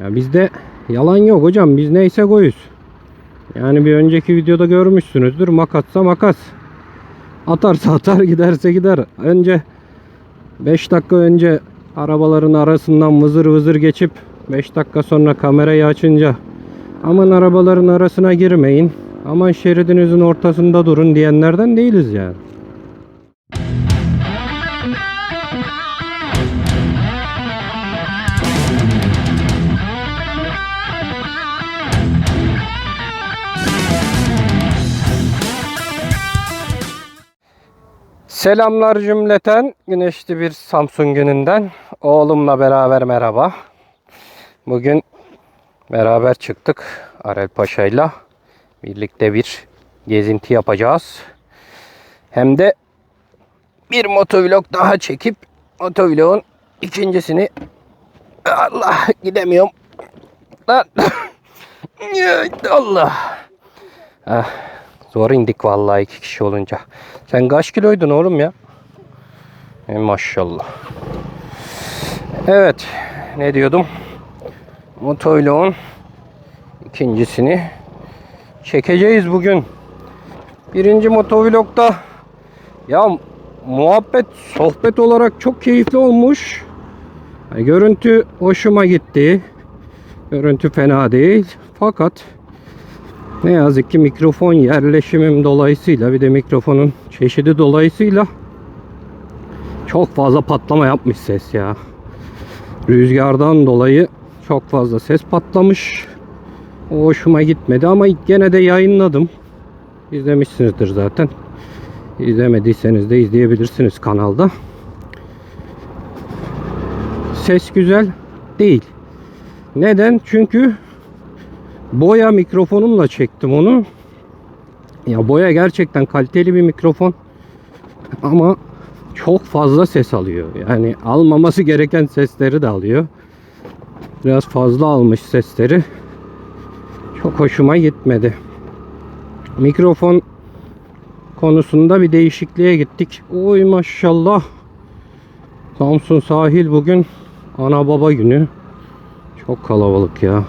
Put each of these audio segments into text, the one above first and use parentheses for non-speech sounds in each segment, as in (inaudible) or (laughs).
Ya bizde yalan yok hocam. Biz neyse koyuz. Yani bir önceki videoda görmüşsünüzdür. Makatsa makas. Atarsa atar giderse gider. Önce 5 dakika önce arabaların arasından vızır vızır geçip 5 dakika sonra kamerayı açınca aman arabaların arasına girmeyin. Aman şeridinizin ortasında durun diyenlerden değiliz yani. Selamlar cümleten. Güneşli bir Samsun gününden. Oğlumla beraber merhaba. Bugün beraber çıktık Arel Paşa'yla. Birlikte bir gezinti yapacağız. Hem de bir motovlog daha çekip motovlogun ikincisini Allah gidemiyorum. (laughs) Allah. Zor indik vallahi iki kişi olunca. Sen kaç kiloydun oğlum ya? E, maşallah. Evet. Ne diyordum? Motovlogun ikincisini çekeceğiz bugün. Birinci motovlogda ya muhabbet, sohbet olarak çok keyifli olmuş. Görüntü hoşuma gitti. Görüntü fena değil. Fakat ne yazık ki mikrofon yerleşimim dolayısıyla bir de mikrofonun çeşidi dolayısıyla çok fazla patlama yapmış ses ya. Rüzgardan dolayı çok fazla ses patlamış. O hoşuma gitmedi ama gene de yayınladım. İzlemişsinizdir zaten. İzlemediyseniz de izleyebilirsiniz kanalda. Ses güzel değil. Neden? Çünkü boya mikrofonumla çektim onu. Ya boya gerçekten kaliteli bir mikrofon. Ama çok fazla ses alıyor. Yani almaması gereken sesleri de alıyor. Biraz fazla almış sesleri. Çok hoşuma gitmedi. Mikrofon konusunda bir değişikliğe gittik. Oy maşallah. Samsun sahil bugün ana baba günü. Çok kalabalık ya.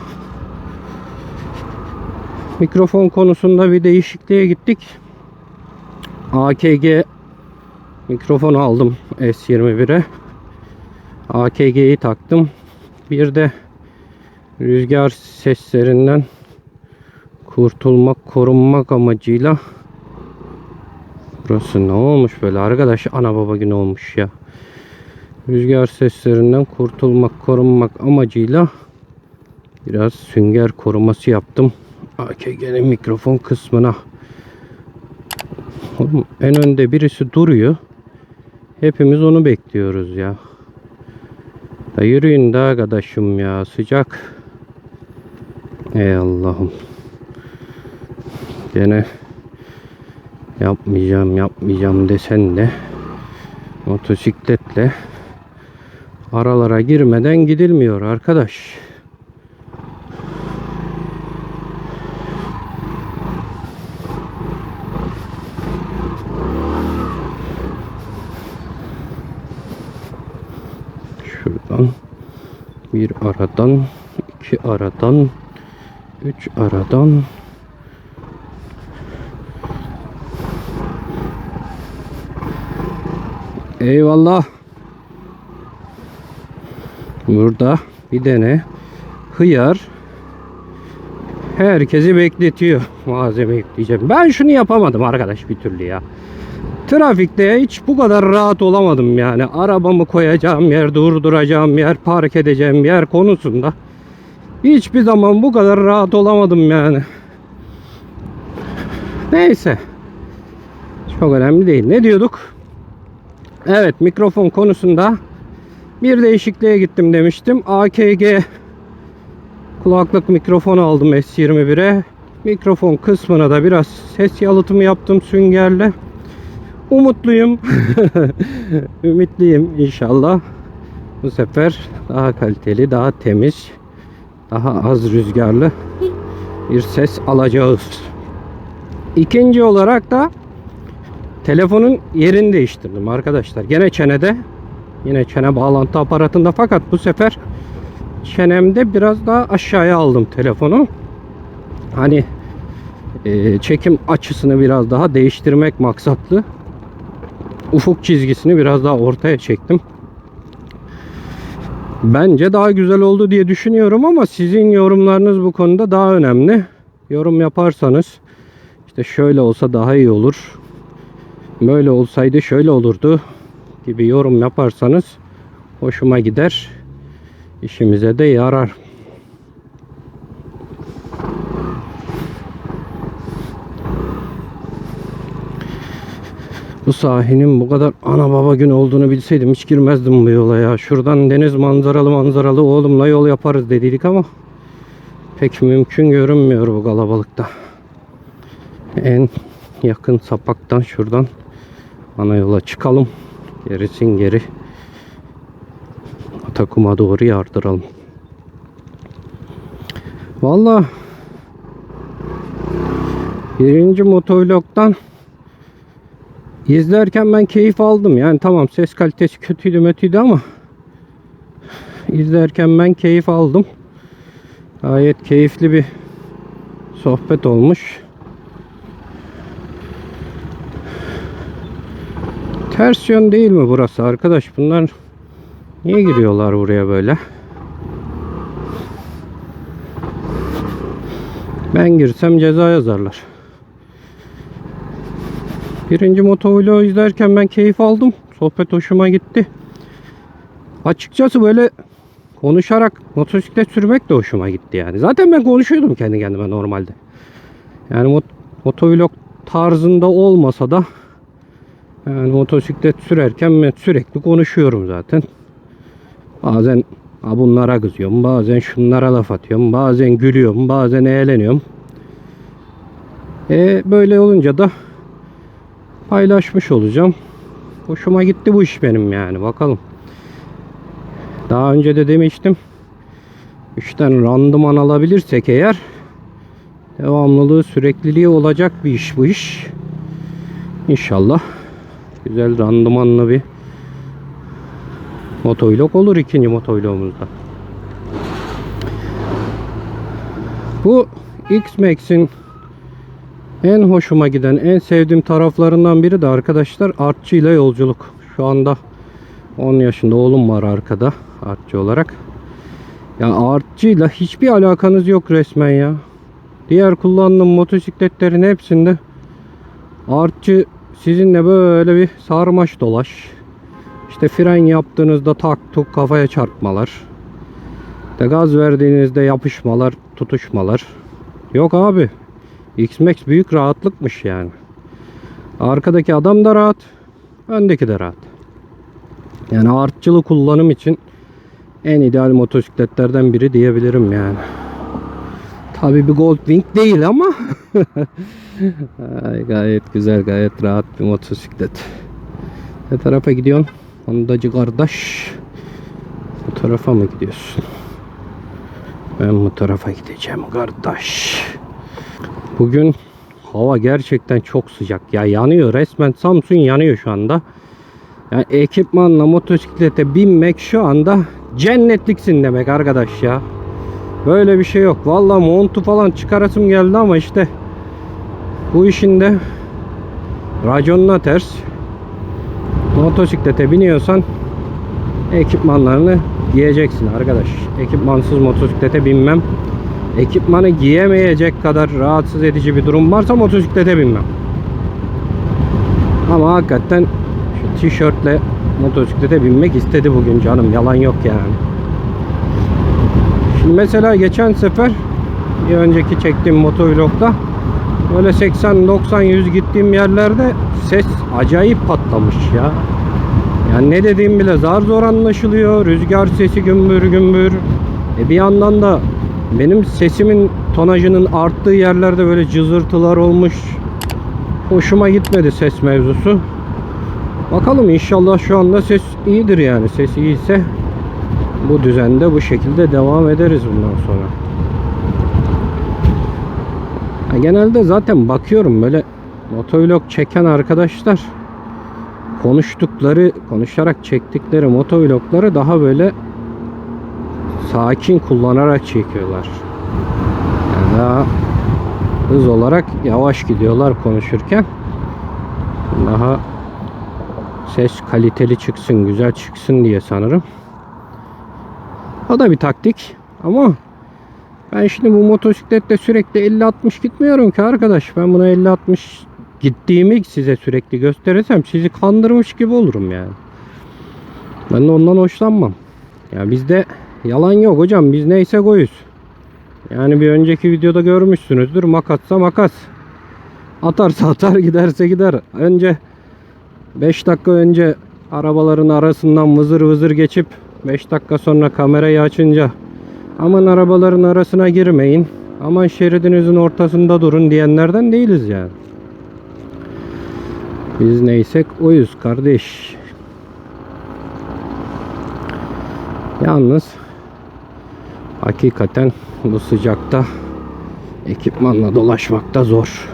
Mikrofon konusunda bir değişikliğe gittik. AKG mikrofon aldım S21'e. AKG'yi taktım. Bir de rüzgar seslerinden kurtulmak, korunmak amacıyla Burası ne olmuş böyle arkadaş ana baba günü olmuş ya. Rüzgar seslerinden kurtulmak, korunmak amacıyla biraz sünger koruması yaptım. AKG'nin mikrofon kısmına. Oğlum, en önde birisi duruyor. Hepimiz onu bekliyoruz ya. Da yürüyün de arkadaşım ya sıcak. Ey Allah'ım. Gene yapmayacağım yapmayacağım desen de motosikletle aralara girmeden gidilmiyor arkadaş. Şuradan bir aradan iki aradan üç aradan Eyvallah. Burada bir tane hıyar herkesi bekletiyor malzeme yükleyeceğim. Ben şunu yapamadım arkadaş bir türlü ya. Trafikte hiç bu kadar rahat olamadım yani. Arabamı koyacağım yer, durduracağım yer, park edeceğim yer konusunda. Hiçbir zaman bu kadar rahat olamadım yani. Neyse. Çok önemli değil. Ne diyorduk? Evet mikrofon konusunda bir değişikliğe gittim demiştim. AKG kulaklık mikrofon aldım S21'e. Mikrofon kısmına da biraz ses yalıtımı yaptım süngerle. Umutluyum. (laughs) Ümitliyim inşallah. Bu sefer daha kaliteli, daha temiz, daha az rüzgarlı bir ses alacağız. İkinci olarak da telefonun yerini değiştirdim arkadaşlar. Gene çenede. Yine çene bağlantı aparatında fakat bu sefer çenemde biraz daha aşağıya aldım telefonu. Hani e, çekim açısını biraz daha değiştirmek maksatlı. Ufuk çizgisini biraz daha ortaya çektim. Bence daha güzel oldu diye düşünüyorum ama sizin yorumlarınız bu konuda daha önemli. Yorum yaparsanız işte şöyle olsa daha iyi olur. Böyle olsaydı şöyle olurdu gibi yorum yaparsanız hoşuma gider. İşimize de yarar. Bu sahinin bu kadar ana baba gün olduğunu bilseydim hiç girmezdim bu yola ya. Şuradan deniz manzaralı manzaralı oğlumla yol yaparız dediydik ama pek mümkün görünmüyor bu kalabalıkta. En yakın sapaktan şuradan ana yola çıkalım. Gerisin geri Atakum'a doğru yardıralım. Valla birinci motovlogdan izlerken ben keyif aldım. Yani tamam ses kalitesi kötüydü mötüydü ama izlerken ben keyif aldım. Gayet keyifli bir sohbet olmuş. Ters yön değil mi burası arkadaş? Bunlar niye giriyorlar buraya böyle? Ben girsem ceza yazarlar. Birinci motovlogu izlerken ben keyif aldım. Sohbet hoşuma gitti. Açıkçası böyle konuşarak motosiklet sürmek de hoşuma gitti yani. Zaten ben konuşuyordum kendi kendime normalde. Yani mot motovlog tarzında olmasa da yani motosiklet sürerken ben sürekli konuşuyorum zaten. Bazen bunlara kızıyorum, bazen şunlara laf atıyorum, bazen gülüyorum, bazen eğleniyorum. E böyle olunca da paylaşmış olacağım. Hoşuma gitti bu iş benim yani bakalım. Daha önce de demiştim. İşten randıman alabilirsek eğer devamlılığı sürekliliği olacak bir iş bu iş. İnşallah güzel randımanlı bir motovlog olur ikinci motovlogumuzda. Bu X-Max'in en hoşuma giden, en sevdiğim taraflarından biri de arkadaşlar artçı ile yolculuk. Şu anda 10 yaşında oğlum var arkada artçı olarak. Ya artçıyla hiçbir alakanız yok resmen ya. Diğer kullandığım motosikletlerin hepsinde artçı sizinle böyle bir sarmaş dolaş. İşte fren yaptığınızda tak tuk kafaya çarpmalar. De gaz verdiğinizde yapışmalar, tutuşmalar. Yok abi. X-Max büyük rahatlıkmış yani. Arkadaki adam da rahat. Öndeki de rahat. Yani artçılı kullanım için en ideal motosikletlerden biri diyebilirim yani. Tabi bir Goldwing değil ama (laughs) Ay, gayet güzel gayet rahat bir motosiklet. Ne tarafa gidiyorsun? Hondacı kardeş. Bu tarafa mı gidiyorsun? Ben bu tarafa gideceğim kardeş. Bugün hava gerçekten çok sıcak. Ya yanıyor resmen Samsun yanıyor şu anda. Yani ekipmanla motosiklete binmek şu anda cennetliksin demek arkadaş ya. Böyle bir şey yok. Vallahi montu falan çıkarasım geldi ama işte bu işin de raconuna ters. Motosiklete biniyorsan ekipmanlarını giyeceksin arkadaş. Ekipmansız motosiklete binmem. Ekipmanı giyemeyecek kadar rahatsız edici bir durum varsa motosiklete binmem. Ama hakikaten şu tişörtle motosiklete binmek istedi bugün canım. Yalan yok yani. Şimdi mesela geçen sefer bir önceki çektiğim motovlogda böyle 80 90 100 gittiğim yerlerde ses acayip patlamış ya. Yani ne dediğim bile zar zor anlaşılıyor. Rüzgar sesi gümbür gümbür. E bir yandan da benim sesimin tonajının arttığı yerlerde böyle cızırtılar olmuş. Hoşuma gitmedi ses mevzusu. Bakalım inşallah şu anda ses iyidir yani. Ses iyiyse bu düzende bu şekilde devam ederiz bundan sonra. Genelde zaten bakıyorum böyle motovlog çeken arkadaşlar konuştukları, konuşarak çektikleri motovlogları daha böyle sakin kullanarak çekiyorlar. Yani daha hız olarak yavaş gidiyorlar konuşurken. Daha ses kaliteli çıksın, güzel çıksın diye sanırım. O da bir taktik ama ben şimdi bu motosikletle sürekli 50-60 gitmiyorum ki arkadaş. Ben buna 50-60 gittiğimi size sürekli gösterirsem sizi kandırmış gibi olurum yani. Ben de ondan hoşlanmam. Ya bizde yalan yok hocam. Biz neyse koyuz. Yani bir önceki videoda görmüşsünüzdür. Makatsa makas. Atarsa atar giderse gider. Önce 5 dakika önce arabaların arasından vızır vızır geçip 5 dakika sonra kamerayı açınca aman arabaların arasına girmeyin. Aman şeridinizin ortasında durun diyenlerden değiliz yani. Biz neysek oyuz kardeş. Yalnız hakikaten bu sıcakta ekipmanla dolaşmakta zor.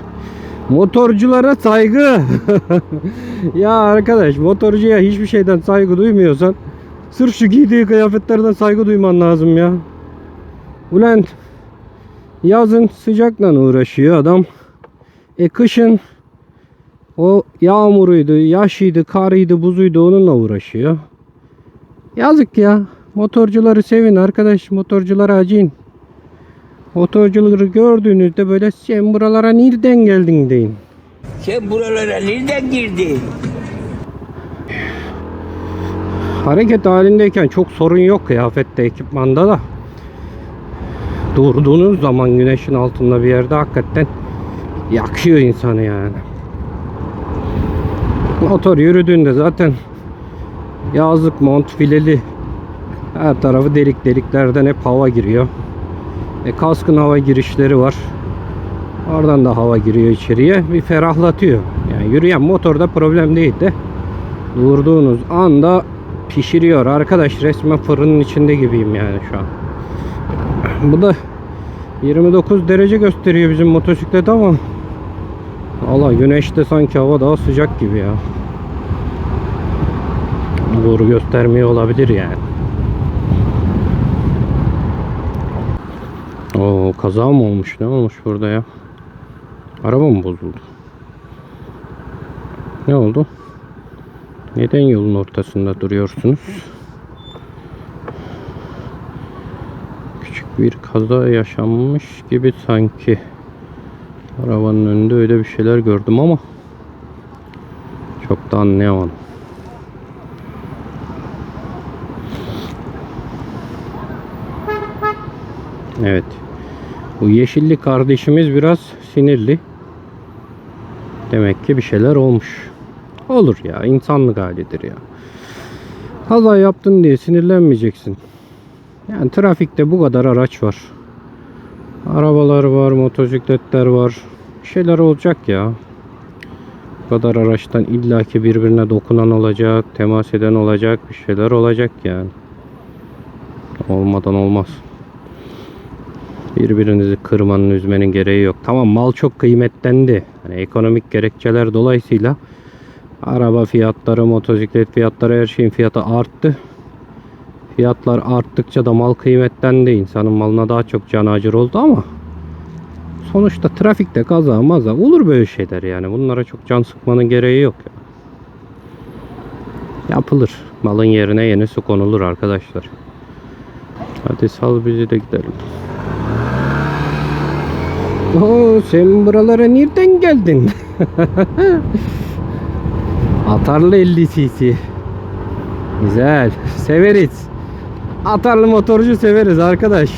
Motorculara saygı. (laughs) ya arkadaş motorcuya hiçbir şeyden saygı duymuyorsan sırf şu giydiği kıyafetlerden saygı duyman lazım ya. Ulan yazın sıcakla uğraşıyor adam. E kışın o yağmuruydu, yaşıydı, karıydı, buzuydu onunla uğraşıyor. Yazık ya. Motorcuları sevin arkadaş. Motorculara acıyın. Motorcuları gördüğünüzde böyle sen buralara nereden geldin deyin. Sen buralara nereden girdin? Hareket halindeyken çok sorun yok kıyafette, ekipmanda da. Durduğunuz zaman güneşin altında bir yerde hakikaten yakıyor insanı yani. Motor yürüdüğünde zaten yazlık mont fileli her tarafı delik deliklerden hep hava giriyor. E, kaskın hava girişleri var. Oradan da hava giriyor içeriye. Bir ferahlatıyor. Yani yürüyen motorda problem değil de durduğunuz anda pişiriyor. Arkadaş resmen fırının içinde gibiyim yani şu an. Bu da 29 derece gösteriyor bizim motosiklet ama Valla güneşte sanki hava daha sıcak gibi ya. Doğru göstermiyor olabilir yani. Oo kaza mı olmuş? Ne olmuş burada ya? Araba mı bozuldu? Ne oldu? Neden yolun ortasında duruyorsunuz? Küçük bir kaza yaşanmış gibi sanki. Arabanın önünde öyle bir şeyler gördüm ama çok da anlayamadım. Evet. Bu yeşilli kardeşimiz biraz sinirli. Demek ki bir şeyler olmuş. Olur ya insanlık halidir ya. Kaza yaptın diye sinirlenmeyeceksin. Yani trafikte bu kadar araç var. Arabalar var, motosikletler var. Bir şeyler olacak ya. Bu kadar araçtan illaki birbirine dokunan olacak, temas eden olacak, bir şeyler olacak yani. Olmadan olmaz. Birbirinizi kırmanın, üzmenin gereği yok. Tamam mal çok kıymetlendi. Hani ekonomik gerekçeler dolayısıyla araba fiyatları, motosiklet fiyatları her şeyin fiyatı arttı. Fiyatlar arttıkça da mal kıymetlendi. İnsanın malına daha çok can acır oldu ama sonuçta trafikte kaza maza olur böyle şeyler yani. Bunlara çok can sıkmanın gereği yok. Yapılır. Malın yerine yenisi konulur arkadaşlar. Hadi sal bizi de gidelim. Oo, sen buralara nereden geldin? (laughs) Atarlı 50 cc. Güzel. Severiz. Atarlı motorcu severiz arkadaş.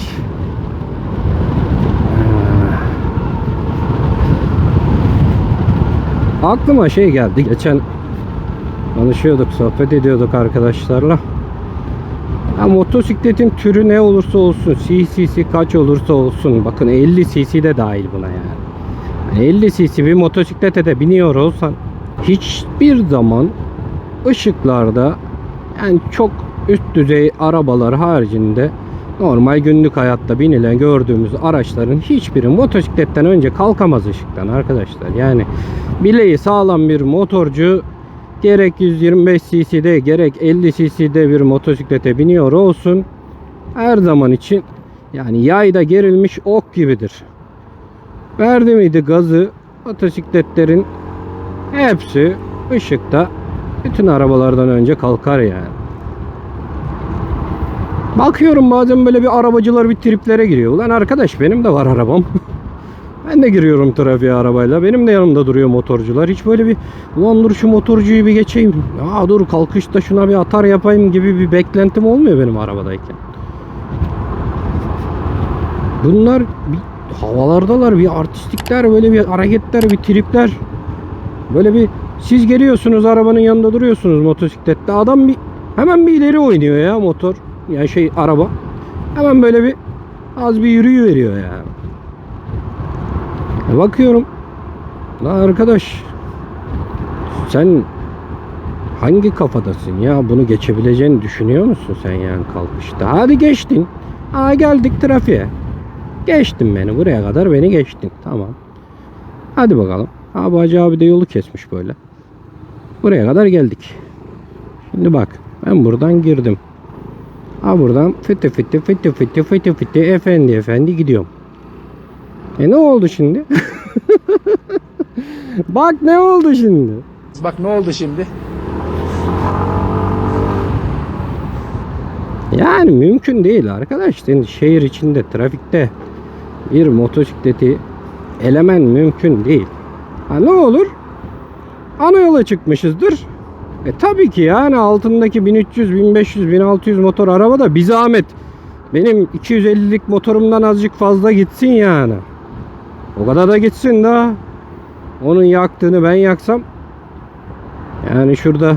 Aklıma şey geldi. Geçen konuşuyorduk, sohbet ediyorduk arkadaşlarla. Ya motosikletin türü ne olursa olsun, cc'si kaç olursa olsun. Bakın 50 cc de dahil buna yani. Yani 50 cc bir motosiklete de biniyor olsan hiçbir zaman ışıklarda yani çok üst düzey arabalar haricinde normal günlük hayatta binilen gördüğümüz araçların hiçbiri motosikletten önce kalkamaz ışıktan arkadaşlar. Yani bileği sağlam bir motorcu gerek 125 cc'de gerek 50 cc'de bir motosiklete biniyor olsun her zaman için yani yayda gerilmiş ok gibidir. Verdi miydi gazı motosikletlerin hepsi ışıkta bütün arabalardan önce kalkar yani. Bakıyorum bazen böyle bir arabacılar bir triplere giriyor. Ulan arkadaş benim de var arabam. (laughs) ben de giriyorum trafiğe arabayla. Benim de yanımda duruyor motorcular. Hiç böyle bir ulan dur şu motorcuyu bir geçeyim. Ya dur kalkışta şuna bir atar yapayım gibi bir beklentim olmuyor benim arabadayken. Bunlar bir havalardalar bir artistikler böyle bir hareketler bir tripler. Böyle bir siz geliyorsunuz arabanın yanında duruyorsunuz motosiklette. Adam bir hemen bir ileri oynuyor ya motor. Yani şey araba. Hemen böyle bir az bir yürüyü veriyor yani. Bakıyorum. Lan arkadaş sen hangi kafadasın ya? Bunu geçebileceğini düşünüyor musun sen yani kalkışta? Hadi geçtin. Aa geldik trafiğe. Geçtin beni. Buraya kadar beni geçtin. Tamam. Hadi bakalım. Abi Hacı abi de yolu kesmiş böyle. Buraya kadar geldik. Şimdi bak. Ben buradan girdim. Ha buradan fıtı fıtı fıtı fıtı fıtı fıtı efendi efendi gidiyorum. E ne oldu şimdi? (laughs) bak ne oldu şimdi? Bak ne oldu şimdi? Yani mümkün değil arkadaş. Senin şehir içinde trafikte bir motosikleti elemen mümkün değil. Ha ne olur? Ana yola çıkmışızdır. E tabii ki yani altındaki 1300, 1500, 1600 motor araba da bir zahmet. Benim 250'lik motorumdan azıcık fazla gitsin yani. O kadar da gitsin daha. Onun yaktığını ben yaksam yani şurada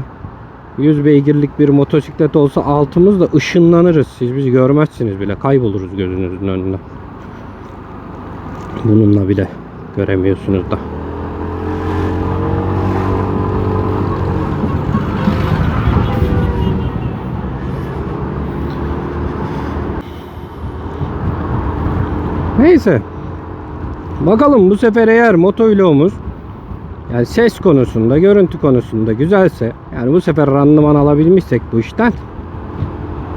100 beygirlik bir motosiklet olsa altımızda ışınlanırız. Siz bizi görmezsiniz bile. Kayboluruz gözünüzün önünde. Bununla bile göremiyorsunuz da. Neyse. Bakalım bu sefer eğer motovlogumuz yani ses konusunda, görüntü konusunda güzelse yani bu sefer randıman alabilmişsek bu işten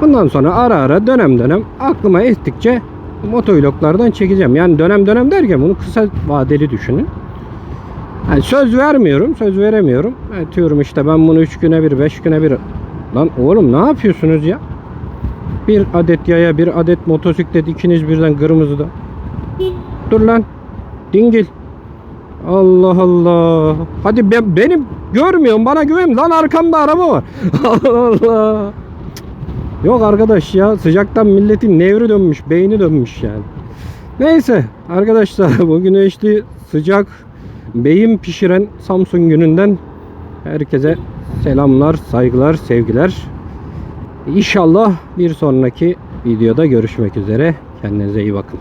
bundan sonra ara ara dönem dönem aklıma ettikçe motovloglardan çekeceğim. Yani dönem dönem derken bunu kısa vadeli düşünün. Yani söz vermiyorum, söz veremiyorum. Evet, diyorum işte ben bunu 3 güne bir, 5 güne bir. Lan oğlum ne yapıyorsunuz ya? Bir adet yaya, bir adet motosiklet ikiniz birden kırmızıda. Dur lan. Dingil. Allah Allah. Hadi ben, benim görmüyorum bana güven. Lan arkamda araba var. (laughs) Allah Allah. Yok arkadaş ya sıcaktan milletin nevri dönmüş, beyni dönmüş yani. Neyse arkadaşlar (laughs) bugün işte sıcak beyin pişiren Samsun gününden herkese selamlar, saygılar, sevgiler. İnşallah bir sonraki videoda görüşmek üzere. Kendinize iyi bakın.